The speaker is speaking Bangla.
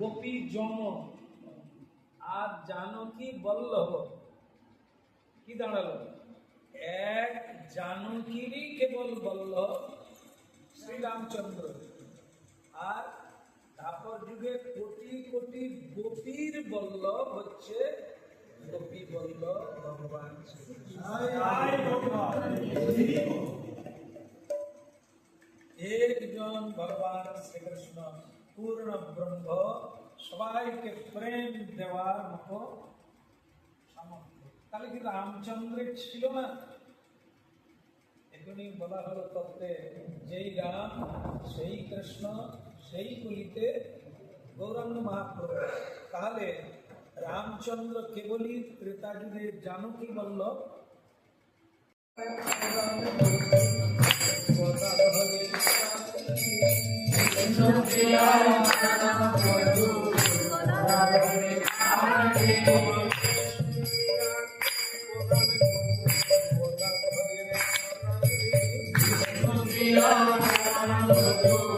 গোপী যম আর জানকী বল্লভ? কি দাঁড়াল? এক জানকীরই কেবল বল্লভ? শ্রীরামচন্দ্র। আর তারপর যুগে কোটি কোটি গোপীর বল্লভ হচ্ছে গোপী ভগবান একজন ভগবান শ্রীকৃষ্ণ পূর্ণ ব্রহ্ম, সবাইকে প্রেম দেওয়ার মতো সামর্থ্য। তাহলে কি রামচন্দ্রের ছিল না? এখনই বলা হলো তত্ত্বে, যেই রাম, সেই কৃষ্ণ, সেই কুলিতে গৌরাঙ্গ মহাপ্রভু। তাহলে রামচন্দ্র কেবলই ত্রেতা যুগে জানকী বল্লভ Oh,